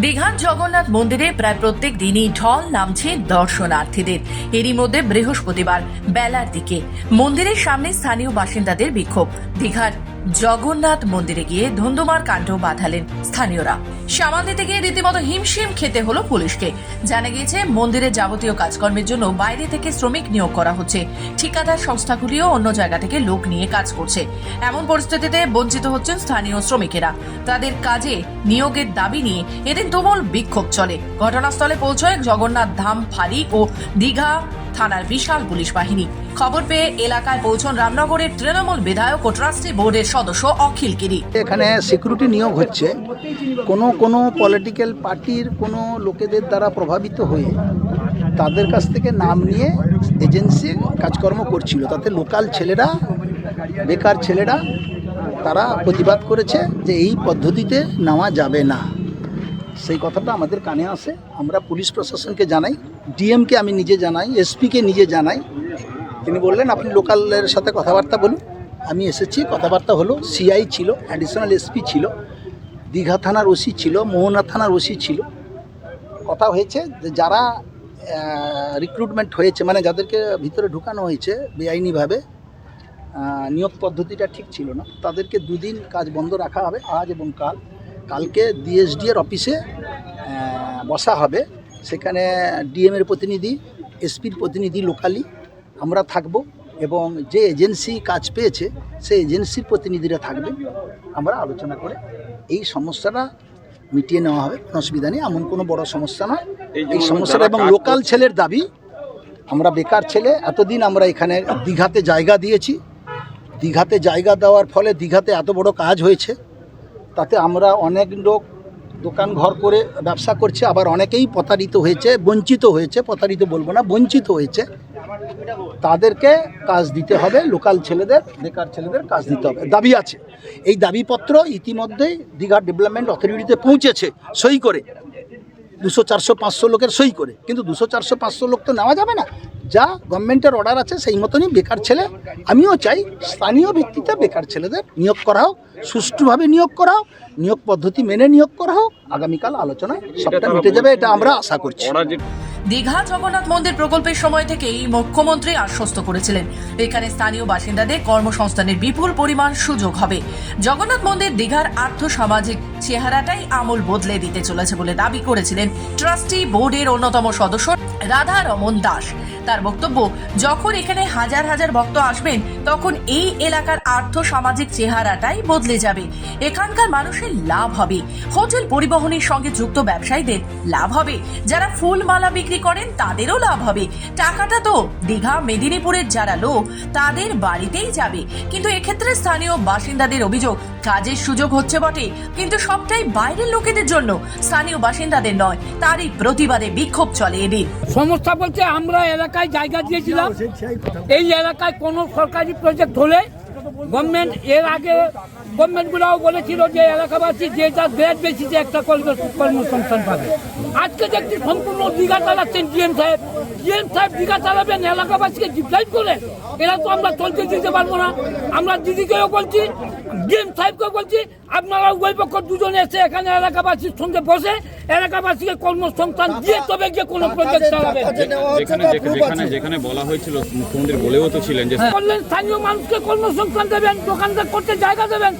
দীঘার জগন্নাথ মন্দিরে প্রায় প্রত্যেক দিনই ঢল নামছে দর্শনার্থীদের। এরই মধ্যে বৃহস্পতিবার বেলার দিকে মন্দিরের সামনে স্থানীয় বাসিন্দাদের বিক্ষোভ। দীঘার জগন্নাথ মন্দিরে গিয়ে ধুন্ধুমার কাণ্ড বাঁধালেন স্থানীয়রা। সামাল দিতে গিয়ে রীতিমতো হিমশিম খেতে হলো পুলিশকে। জানা গিয়েছে মন্দিরের যাবতীয় কাজকর্মের জন্য বাইরে থেকে শ্রমিক নিয়োগ করা হচ্ছে। ঠিকাদার সংস্থাগুলিও অন্য জায়গা থেকে লোক নিয়ে কাজ করছে। এমন পরিস্থিতিতে বঞ্চিত হচ্ছেন স্থানীয় শ্রমিকেরা। তাদের কাজে নিয়োগের দাবি নিয়ে এদিন তুমুল বিক্ষোভ চলে। ঘটনাস্থলে পৌঁছয় জগন্নাথ ধাম, ফাঁড়ি ও দীঘা থানার বিশাল পুলিশ বাহিনী। খবর পেয়ে এলাকায় পৌঁছন রামনগরের তৃণমূল বিধায়ক ও ট্রাস্টি বোর্ডের সদস্য অখিল গিরি। এখানে সিকিউরিটি নিয়োগ হচ্ছে। কোনো কোনো পলিটিক্যাল পার্টির কোনো লোকেদের দ্বারা প্রভাবিত হয়ে তাদের কাছ থেকে নাম নিয়ে এজেন্সি কাজকর্ম করছিল। তাতে লোকাল ছেলেরা, বেকার ছেলেরা, তারা প্রতিবাদ করেছে যে এই পদ্ধতিতে নেওয়া যাবে না। সেই কথাটা আমাদের কানে আসে। আমরা পুলিশ প্রশাসনকে জানাই। ডিএমকে আমি নিজে জানাই এসপিকে নিজে জানাই। তিনি বললেন, আপনি লোকালের সাথে কথাবার্তা বলুন। আমি এসেছি, কথাবার্তা হলো সিআই ছিল অ্যাডিশনাল এসপি ছিল, দীঘা থানার ওসি ছিল, মোহনা থানার ওসি ছিল। কথা হয়েছে যে যারা রিক্রুটমেন্ট হয়েছে মানে যাদেরকে ভিতরে ঢুকানো হয়েছে বেআইনিভাবে নিয়োগ পদ্ধতিটা ঠিক ছিল না। তাদেরকে দুদিন কাজ বন্ধ রাখা হবে আজ এবং কাল। কালকে ডিএসডি এর অফিসে বসা হবে। সেখানে ডিএমের প্রতিনিধি এসপির প্রতিনিধি লোকালি আমরা থাকব এবং যে এজেন্সি কাজ পেয়েছে সেই এজেন্সির প্রতিনিধিরা থাকবে। আমরা আলোচনা করে এই সমস্যাটা মিটিয়ে নেওয়া হবে। কোনো অসুবিধা নেই এমন কোনো বড় সমস্যা নয়। এই সমস্যাটা এবং লোকাল ছেলের দাবি আমরা বেকার ছেলে এতদিন আমরা এখানে দীঘাতে জায়গা দিয়েছি। দীঘাতে জায়গা দেওয়ার ফলে দীঘাতে এত বড় কাজ হয়েছে তাতে আমরা অনেক লোক দোকান ঘর করে ব্যবসা করছে, আবার অনেকেই প্রতারিত হয়েছে, বঞ্চিত হয়েছে, প্রতারিত বলব না, বঞ্চিত হয়েছে। তাদেরকে কাজ দিতে হবে, লোকাল ছেলেদের, বেকার ছেলেদের কাজ দিতে হবে। দাবি আছে। এই দাবিপত্র ইতিমধ্যেই দীঘা ডেভেলপমেন্ট অথরিটিতে পৌঁছেছে, সই করে। দুশো চারশো পাঁচশো লোকের সই করে। কিন্তু দুশো চারশো পাঁচশো লোক তো নেওয়া যাবে না। যা গভর্নমেন্টের অর্ডার আছে সেই মতনই বেকার ছেলে আমিও চাই স্থানীয় ভিত্তিতে বেকার ছেলেদের নিয়োগ করা হোক সুষ্ঠুভাবে নিয়োগ করা হোক নিয়োগ পদ্ধতি মেনে নিয়োগ করা হোক আগামীকাল আলোচনায় সবটা মিটে যাবে এটা আমরা আশা করছি। দীঘা জগন্নাথ মন্দির প্রকল্পের সময় থেকেই মুখ্যমন্ত্রী আশ্বস্ত করেছিলেন। এখানে স্থানীয় বাসিন্দাদের কর্মসংস্থানের বিপুল পরিমাণ সুযোগ হবে। জগন্নাথ মন্দির দীঘার আর্থ সামাজিক চেহারাটাই আমূল বদলে দিতে চলেছে বলে দাবি করেছিলেন ট্রাস্টি বোর্ডের অন্যতম সদস্য রাধা রমন দাস। তার বক্তব্য, যখন এখানে হাজার হাজার ভক্ত আসবেন, তখন এই এলাকার আর্থ সামাজিক চেহারাটাই বদলে যাবে। এখানকার মানুষের লাভ হবে। হোটেল পরিবহনের সঙ্গে যুক্ত ব্যবসায়ীদের লাভ হবে। যারা ফুল মালা বিক্রি করেন, তাদেরও লাভ হবে। টাকাটা তো দীঘা, মেদিনীপুরের যারা লোক, তাদের বাড়িতেই যাবে। কিন্তু এক্ষেত্রে স্থানীয় বাসিন্দাদের অভিযোগ, কাজের সুযোগ হচ্ছে বটে। কিন্তু সবটাই বাইরের লোকেদের জন্য। স্থানীয় বাসিন্দাদের নয়, তারই প্রতিবাদে বিক্ষোভ চলে এদিন। সমস্যা বলতে আমরা এলাকায় জায়গা দিয়েছিলাম। এই এলাকায় কোনো সরকারি প্রজেক্ট হলে গভর্নমেন্ট এর আগে গভর্নমেন্টগুলোও বলেছিল যে এলাকাবাসী যে যার বেড বেশি যে একটা কর্মসংস্থান পাবে। আজকে দেখছি সম্পূর্ণ দীঘা চালাচ্ছেন ডিএম সাহেব ডিএম সাহেব দীঘা চালাবেন এলাকাবাসীকে ডিপ্লাইট করে এরা তো আমরা চলতে দিতে পারব না। আমরা দিদিকেও বলছি ডিএম সাহেবকেও বলছি আপনারা উভয় পক্ষ দুজনে এসে এখানে এলাকাবাসীর সঙ্গে বসে এলাকাবাসীকে কর্মসংস্থান দিয়ে তবে গিয়ে কোনো প্রজেক্ট চালাবে যেখানে যেখানে বলা হয়েছিল মুখ্যমন্ত্রী বলেও তো ছিলেন যে বললেন স্থানীয় মানুষকে কর্মসংস্থান দেবেন দোকানদার করতে জায়গা দেবেন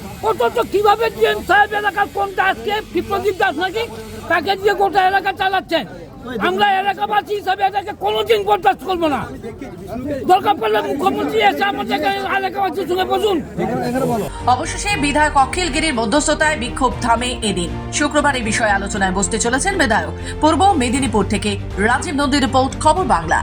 ডিএম সাহেব এলাকার কোন দাসকে প্রদীপ দাস নাকি? তাকে দিয়ে গোটা এলাকা চালাচ্ছেন। আমরা এলাকাবাসী হিসাবে এটাকে কোনোদিন বরদাস্ত করব না। দরকার পড়লে মুখ্যমন্ত্রী এসে আমাদের বসুন। অবশেষে বিধায়ক অখিল গিরির মধ্যস্থতায় বিক্ষোভ থামে এদিন। শুক্রবার এই বিষয়ে আলোচনায় বসতে চলেছেন বিধায়ক। পূর্ব মেদিনীপুর থেকে রাজীব নদী রিপোর্ট, খবর বাংলা।